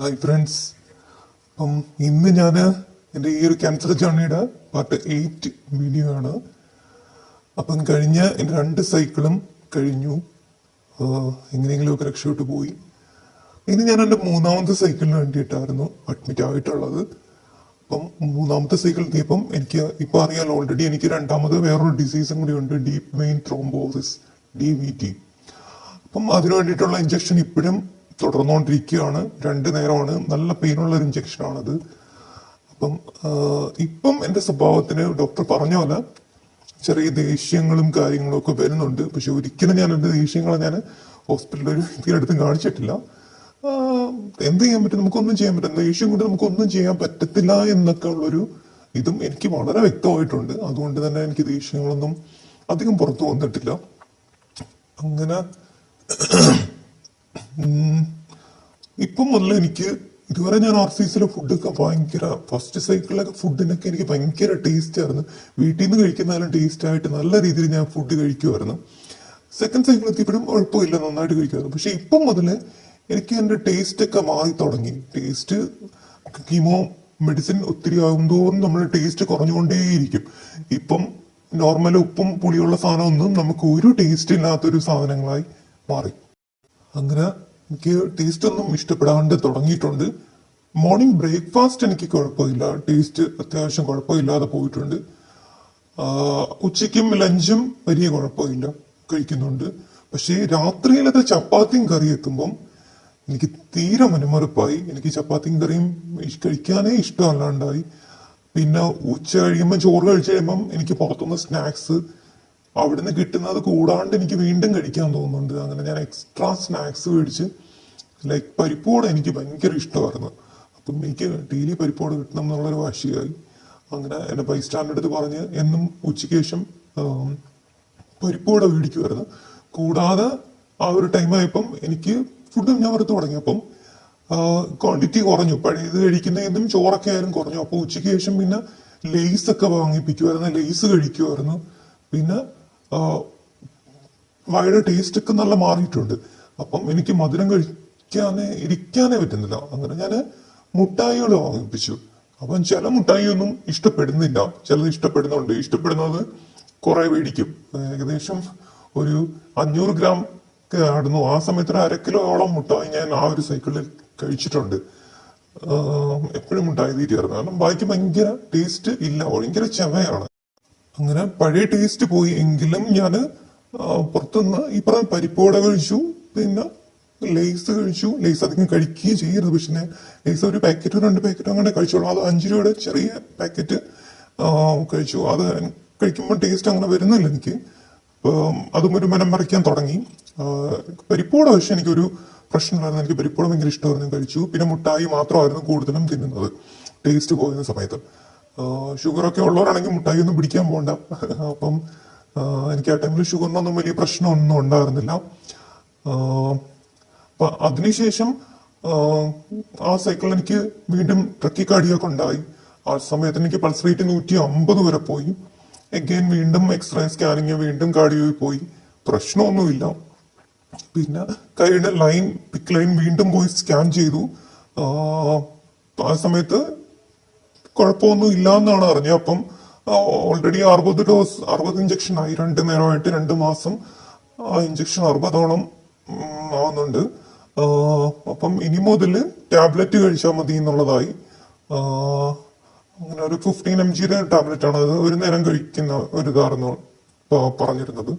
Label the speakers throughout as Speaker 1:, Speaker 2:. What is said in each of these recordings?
Speaker 1: Hi friends അപ്പം ഇന്ന് ഞാൻ എന്റെ ഈ ഒരു ക്യാൻസർ ജേർണിയുടെ പാർട്ട് എയ്റ്റ് വീഡിയോ ആണ്. അപ്പം കഴിഞ്ഞ എന്റെ രണ്ട് സൈക്കിളും കഴിഞ്ഞു. എങ്ങനെയെങ്കിലും എങ്ങനെയെങ്കിലുമൊക്കെ രക്ഷപ്പെട്ട് പോയി. ഇനി ഞാൻ എന്റെ മൂന്നാമത്തെ സൈക്കിളിന് വേണ്ടിയിട്ടായിരുന്നു അഡ്മിറ്റ് ആയിട്ടുള്ളത്. അപ്പം മൂന്നാമത്തെ സൈക്കിൾ എത്തിയപ്പം എനിക്ക് ഇപ്പോൾ അറിയാലോ ഓൾറെഡി എനിക്ക് രണ്ടാമത് വേറൊരു ഡിസീസും കൂടി ഉണ്ട് deep vein thrombosis D V T അപ്പം അതിനു വേണ്ടിയിട്ടുള്ള ഇഞ്ചക്ഷൻ ഇപ്പോഴും തുടർന്നുകൊണ്ടിരിക്കുകയാണ്. രണ്ട് നേരമാണ്. നല്ല പെയിനുള്ള ഒരു ഇഞ്ചക്ഷനാണത് അപ്പം ഇപ്പം എന്റെ സ്വഭാവത്തിന് ഡോക്ടർ പറഞ്ഞ പോലെ ചെറിയ ദേഷ്യങ്ങളും കാര്യങ്ങളും ഒക്കെ വരുന്നുണ്ട്. പക്ഷെ ഒരിക്കലും ഞാൻ എന്റെ ദേഷ്യങ്ങളെ ഞാൻ ഹോസ്പിറ്റലിൽ ഒരു ഇതിനടുത്തും കാണിച്ചിട്ടില്ല. എന്ത് ചെയ്യാൻ പറ്റും? നമുക്കൊന്നും ചെയ്യാൻ പറ്റില്ല. ദേഷ്യം കൊണ്ട് നമുക്കൊന്നും ചെയ്യാൻ പറ്റത്തില്ല എന്നൊക്കെ ഉള്ളൊരു ഇതും എനിക്ക് വളരെ വ്യക്തമായിട്ടുണ്ട്. അതുകൊണ്ട് തന്നെ എനിക്ക് ദേഷ്യങ്ങളൊന്നും അധികം പുറത്തു വന്നിട്ടില്ല. അങ്ങനെ ഇപ്പം മുതൽ എനിക്ക് ഇതുവരെ ഞാൻ ആർ സി സിയിലെ ഫുഡൊക്കെ ഭയങ്കര ഫസ്റ്റ് സൈക്കിളിലൊക്കെ ഫുഡിനൊക്കെ എനിക്ക് ഭയങ്കര ടേസ്റ്റ് ആയിരുന്നു. വീട്ടിൽ നിന്ന് കഴിക്കുന്നതിലും ടേസ്റ്റ് ആയിട്ട് നല്ല രീതിയിൽ ഞാൻ ഫുഡ് കഴിക്കുമായിരുന്നു സെക്കൻഡ് സൈക്കിൾ എത്തിയപ്പോഴും കുഴപ്പമില്ല നന്നായിട്ട് കഴിക്കുമായിരുന്നു പക്ഷേ ഇപ്പം മുതൽ എനിക്ക് എന്റെ ടേസ്റ്റ് ഒക്കെ മാറി തുടങ്ങി. ടേസ്റ്റ് കീമോ മെഡിസിൻ ഒത്തിരി ആകുന്തോറും നമ്മൾ ടേസ്റ്റ് കുറഞ്ഞുകൊണ്ടേയിരിക്കും. ഇപ്പം നോർമൽ ഉപ്പും പുളിയുള്ള സാധനമൊന്നും നമുക്ക് ഒരു ടേസ്റ്റ് ഇല്ലാത്തൊരു സാധനങ്ങളായി മാറി. അങ്ങനെ എനിക്ക് ടേസ്റ്റ് ഒന്നും ഇഷ്ടപ്പെടാണ്ട് തുടങ്ങിയിട്ടുണ്ട്. മോർണിംഗ് ബ്രേക്ക്ഫാസ്റ്റ് എനിക്ക് കുഴപ്പമില്ല. ടേസ്റ്റ് അത്യാവശ്യം കുഴപ്പമില്ലാതെ പോയിട്ടുണ്ട്. ഉച്ചയ്ക്കും ലഞ്ചും വലിയ കുഴപ്പമില്ല. കഴിക്കുന്നുണ്ട്. പക്ഷേ രാത്രിയിലത്തെ ചപ്പാത്തിയും കറി എത്തുമ്പം എനിക്ക് തീരെ മനമറുപ്പായി. എനിക്ക് ചപ്പാത്തിയും കറിയും കഴിക്കാനേ ഇഷ്ടമല്ലാണ്ടായി. പിന്നെ ഉച്ച കഴിയുമ്പോൾ ചോറ് കഴിച്ച് കഴിയുമ്പം എനിക്ക് പുറത്തുനിന്ന് സ്നാക്സ് അവിടുന്ന് കിട്ടുന്നത് കൂടാണ്ട് എനിക്ക് വീണ്ടും കഴിക്കാൻ തോന്നുന്നുണ്ട്. അങ്ങനെ ഞാൻ എക്സ്ട്രാ സ്നാക്സ് മേടിച്ച് ലൈക്ക് പരിപ്പോട് എനിക്ക് ഭയങ്കര ഇഷ്ടമായിരുന്നു. അപ്പം എനിക്ക് ഡെയിലി പരിപ്പോട് കിട്ടണം എന്നുള്ളൊരു വാശിയായി. അങ്ങനെ എന്റെ ബൈ സ്റ്റാൻഡ് അടുത്ത് പറഞ്ഞ് എന്നും ഉച്ചയ്ക്ക് ശേഷം പരിപ്പോട് മേടിക്കുമായിരുന്നു കൂടാതെ ആ ഒരു ടൈം ആയപ്പം എനിക്ക് ഫുഡും ഞാൻ വെറുത്ത് തുടങ്ങിയപ്പം ക്വാണ്ടിറ്റി കുറഞ്ഞു. പഴയത് കഴിക്കുന്നതിനും ചോറൊക്കെ ആയാലും കുറഞ്ഞു. അപ്പോൾ ഉച്ചയ്ക്ക് ശേഷം പിന്നെ ലേസ് ഒക്കെ വാങ്ങിപ്പിക്കുമായിരുന്നു ലേസ് കഴിക്കുമായിരുന്നു പിന്നെ വായുടെ ടേസ്റ്റ് ഒക്കെ നല്ല മാറിയിട്ടുണ്ട്. അപ്പം എനിക്ക് മധുരം കഴിക്കാനേ ഇരിക്കാനേ പറ്റുന്നില്ല. അങ്ങനെ ഞാൻ മുട്ടായികൾ വാങ്ങിപ്പിച്ചു. അപ്പം ചില മുട്ടായിയൊന്നും ഇഷ്ടപ്പെടുന്നില്ല. ചിലത് ഇഷ്ടപ്പെടുന്നുണ്ട്. ഇഷ്ടപ്പെടുന്നത് കുറെ മേടിക്കും. ഏകദേശം ഒരു അഞ്ഞൂറ് ഗ്രാം ആടുന്നു. ആ സമയത്ത് ഒരു അരക്കിലോളം മുട്ടായി ഞാൻ ആ ഒരു സൈക്കിളിൽ കഴിച്ചിട്ടുണ്ട്. എപ്പോഴും മുട്ടായി തീറ്റിയായിരുന്നു കാരണം ബാക്കി ഭയങ്കര ടേസ്റ്റ് ഇല്ല. ഭയങ്കര ചെവയാണ്. അങ്ങനെ പഴയ ടേസ്റ്റ് പോയി. എങ്കിലും ഞാൻ പുറത്തുനിന്ന് ഈ പറഞ്ഞ പരിപ്പോട കഴിച്ചു. പിന്നെ ലേസ് കഴിച്ചു. ലേസ് അധികം കഴിക്കുകയും ചെയ്യരുത്. പക്ഷേ ലേസ് ഒരു പാക്കറ്റോ രണ്ട് പാക്കറ്റോ അങ്ങനെ കഴിച്ചോളൂ. അത് അഞ്ച് രൂപയുടെ ചെറിയ പാക്കറ്റ് കഴിച്ചു. അത് കഴിക്കുമ്പോൾ ടേസ്റ്റ് അങ്ങനെ വരുന്നില്ല എനിക്ക്. അതും ഒരു മനം മറിക്കാൻ തുടങ്ങി. പരിപ്പോട പക്ഷെ എനിക്കൊരു പ്രശ്നമില്ലായിരുന്നു എനിക്ക് പരിപ്പോട ഭയങ്കര ഇഷ്ടമായിരുന്നു. കഴിച്ചു. പിന്നെ മുട്ടായി മാത്രമായിരുന്നു കൂടുതലും തിന്നുന്നത്. ടേസ്റ്റ് പോയിരുന്ന സമയത്ത്. ഷുഗറൊക്കെ ഉള്ളവരാണെങ്കിൽ മുട്ടായി ഒന്നും പിടിക്കാൻ പോകണ്ട അപ്പം എനിക്ക് ആ ടൈമിൽ ഷുഗറിനൊന്നും വലിയ പ്രശ്നമൊന്നും ഉണ്ടായിരുന്നില്ല. അപ്പൊ അതിനുശേഷം ആ, സൈക്കിളിൽ എനിക്ക് വീണ്ടും ട്രക്കിക്കാടിയൊക്കെ ഉണ്ടായി. ആ സമയത്ത് എനിക്ക് പൾസ് റേറ്റ് നൂറ്റി അമ്പത് വരെ പോയി. എഗെയിൻ വീണ്ടും എക്സ്റേ സ്കാനിങ് വീണ്ടും കാർഡിയോയിൽ പോയി. പ്രശ്നമൊന്നുമില്ല. പിന്നെ കൈയുടെ ലൈൻ പിക്ക് ലൈൻ വീണ്ടും പോയി സ്കാൻ ചെയ്തു. ആ സമയത്ത് കുഴപ്പമൊന്നും ഇല്ല എന്നാണ് അറിഞ്ഞത്. അപ്പം ഓൾറെഡി അറുപത് ഡോസ് അറുപത് ഇഞ്ചക്ഷൻ ആയി. രണ്ട് നേരമായിട്ട് രണ്ട് മാസം ആ ഇഞ്ചക്ഷൻ അറുപതോളം ആവുന്നുണ്ട്. അപ്പം ഇനി മുതൽ ടാബ്ലറ്റ് കഴിച്ചാൽ മതി എന്നുള്ളതായി. അങ്ങനെ ഒരു ഫിഫ്റ്റീൻ എം ജിയുടെ ടാബ്ലറ്റ് ആണ്. അത് ഒരു നേരം കഴിക്കുന്ന ഒരു ഇതായിരുന്നു പറഞ്ഞിരുന്നത്.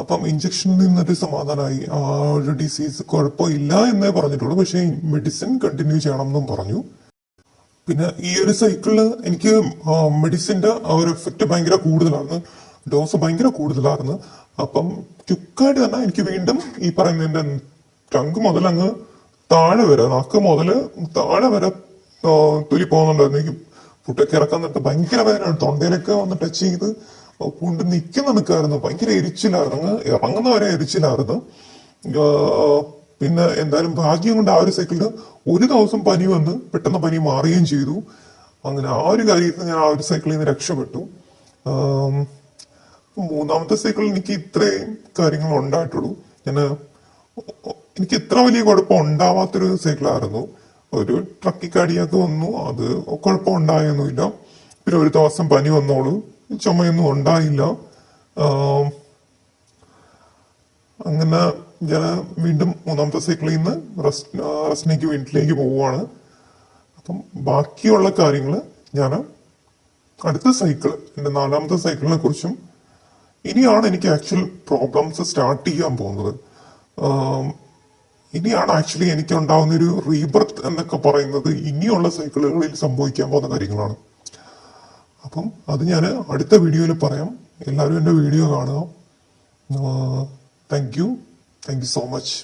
Speaker 1: അപ്പം ഇഞ്ചക്ഷനിൽ നിന്നൊരു സമാധാനമായി ആ ഒരു ഡിസീസ് കുഴപ്പമില്ല എന്നേ പറഞ്ഞിട്ടുള്ളൂ. പക്ഷേ മെഡിസിൻ കണ്ടിന്യൂ ചെയ്യണം എന്നും പറഞ്ഞു. പിന്നെ ഈ ഒരു സൈക്കിളിൽ എനിക്ക് മെഡിസിന്റെ ആ ഒരു എഫക്റ്റ് ഭയങ്കര കൂടുതലാണ്. ഡോസ് ഭയങ്കര കൂടുതലായിരുന്നു അപ്പം ക്യുക്കായിട്ട് തന്നെ എനിക്ക് വീണ്ടും ഈ പറയുന്നതിന്റെ ടങ്ക് മുതൽ അങ്ങ് താഴെ വരെ. നാക്ക് മുതൽ താഴെ വരെ തൊലി പോകുന്നുണ്ടായിരുന്നു. എനിക്ക് പുട്ടൊക്കെ ഇറക്കാൻ നിന്നിട്ട് ഭയങ്കര വേദനയാണ്. തൊണ്ടയിലൊക്കെ വന്ന് ടച്ച് ചെയ്ത് കൊണ്ട് നിൽക്കുന്ന നിൽക്കായിരുന്നു. ഭയങ്കര എരിച്ചിലായിരുന്നു. അങ്ങ് ഇറങ്ങുന്ന എരിച്ചിലായിരുന്നു. പിന്നെ എന്തായാലും ഭാഗ്യം കൊണ്ട് ആ ഒരു സൈക്കിളിന് ഒരു ദിവസം പനി വന്ന് പെട്ടെന്ന് പനി മാറുകയും ചെയ്തു. അങ്ങനെ ആ ഒരു കാര്യത്തിൽ ഞാൻ ആ ഒരു സൈക്കിളിൽ നിന്ന് രക്ഷപ്പെട്ടു. മൂന്നാമത്തെ സൈക്കിളിൽ എനിക്ക് ഇത്രയും കാര്യങ്ങൾ ഉണ്ടായിട്ടുള്ളൂ. ഞാൻ എനിക്ക് ഇത്ര വലിയ കുഴപ്പം ഉണ്ടാവാത്തൊരു സൈക്കിളായിരുന്നു ഒരു ട്രക്കി കാടിയൊക്കെ വന്നു അത് കുഴപ്പം ഉണ്ടായൊന്നുമില്ല. പിന്നെ ഒരു ദിവസം പനി വന്നോളൂ ചുമയൊന്നും ഉണ്ടായില്ല. അങ്ങനെ ഞാൻ വീണ്ടും മൂന്നാമത്തെ സൈക്കിളിൽ നിന്ന് റെസ്റ്റ് വീട്ടിലേക്ക് പോവുകയാണ്. അപ്പം ബാക്കിയുള്ള കാര്യങ്ങൾ ഞാൻ അടുത്ത സൈക്കിൾ എന്റെ നാലാമത്തെ സൈക്കിളിനെ കുറിച്ചും ഇനിയാണ് എനിക്ക് ആക്ച്വൽ പ്രോബ്ലംസ് സ്റ്റാർട്ട് ചെയ്യാൻ പോകുന്നത്. ഇനിയാണ് ആക്ച്വലി എനിക്ക് ഉണ്ടാകുന്ന ഒരു റീബർത്ത് എന്നൊക്കെ പറയുന്നത് ഇനിയുള്ള സൈക്കിളുകളിൽ സംഭവിക്കാൻ പോകുന്ന കാര്യങ്ങളാണ്. അപ്പം അത് ഞാൻ അടുത്ത വീഡിയോയിൽ പറയാം. എല്ലാവരും എന്റെ വീഡിയോ കാണുക. Thank you thank you so much